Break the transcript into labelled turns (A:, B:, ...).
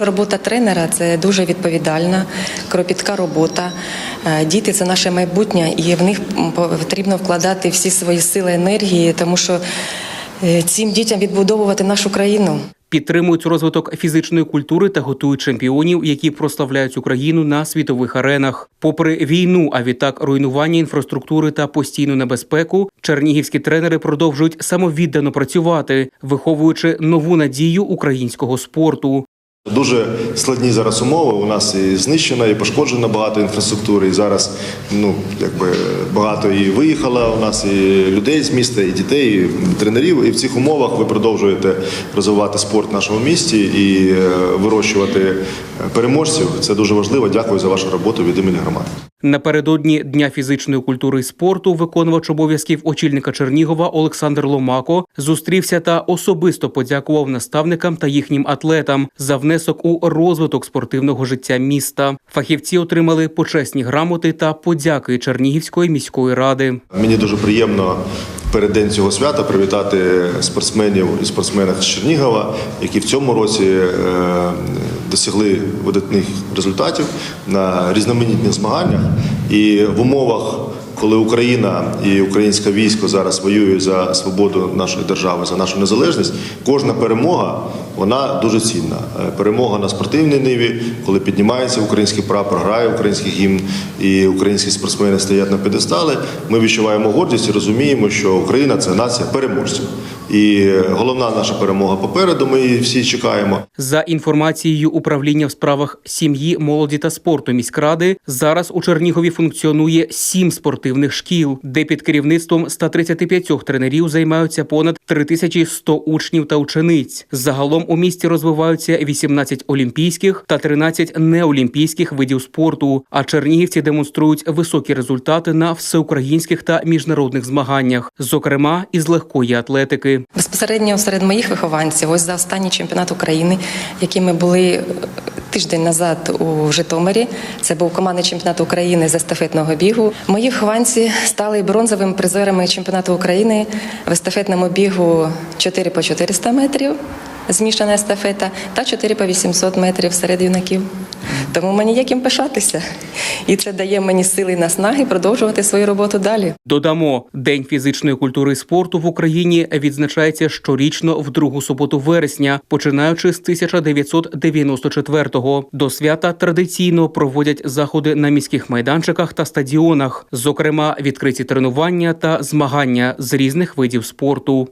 A: Робота тренера це дуже відповідальна, кропітка робота. Е, Діти це наше майбутнє, і в них потрібно вкладати всі свої сили, енергії, тому що е, цим дітям відбудовувати нашу країну.
B: Підтримують розвиток фізичної культури та готують чемпіонів, які прославляють Україну на світових аренах. Попри війну, а відтак руйнування інфраструктури та постійну небезпеку, чернігівські тренери продовжують самовіддано працювати, виховуючи нову надію українського спорту.
C: Дуже складні зараз умови. У нас і знищена, і пошкоджена багато інфраструктури. І зараз ну якби багато і виїхало. У нас і людей з міста, і дітей, і тренерів. І в цих умовах ви продовжуєте розвивати спорт в нашому місті і е, вирощувати переможців. Це дуже важливо. Дякую за вашу роботу від імені громади.
B: Напередодні Дня фізичної культури і спорту виконувач обов'язків очільника Чернігова Олександр Ломако зустрівся та особисто подякував наставникам та їхнім атлетам за внесок у розвиток спортивного життя міста. Фахівці отримали почесні грамоти та подяки Чернігівської міської ради.
C: Мені дуже приємно перед день цього свята привітати спортсменів і спортсменок з Чернігова, які в цьому році е, досягли видатних результатів на різноманітних змаганнях. І в умовах, коли Україна і українське військо зараз воюють за свободу нашої держави, за нашу незалежність, кожна перемога вона дуже цінна. Е, Перемога на спортивній ниві, коли піднімається український прапор, грає український гімн і українські спортсмени стоять на п'єдестали, Ми відчуваємо гордість і розуміємо, що Україна це нація переможців. І головна наша перемога попереду. Ми її всі чекаємо.
B: За інформацією управління в справах сім'ї, молоді та спорту міськради, зараз у Чернігові функціонує сім спортивних шкіл, де під керівництвом 135 тренерів займаються понад 3100 учнів та учениць. Загалом у місті розвиваються 18 олімпійських та 13 неолімпійських видів спорту. А чернігівці демонструють високі результати на всеукраїнських та міжнародних змаганнях, зокрема із легкої атлетики.
A: Безпосередньо серед моїх вихованців, ось за останній чемпіонат України, який ми були е, тиждень назад у Житомирі. Це був командний чемпіонат України з естафетного бігу. Мої вихованці стали бронзовими призерами чемпіонату України в естафетному бігу 4 по 400 метрів. Змішана естафета та 4 по 800 метрів серед юнаків. Тому мені є ким пишатися, і це дає мені сили і наснаги продовжувати свою роботу далі.
B: Додамо, День фізичної культури і спорту в Україні відзначається щорічно в другу суботу вересня, починаючи з 1994-го. До свята традиційно проводять заходи на міських майданчиках та стадіонах, зокрема відкриті тренування та змагання з різних видів спорту.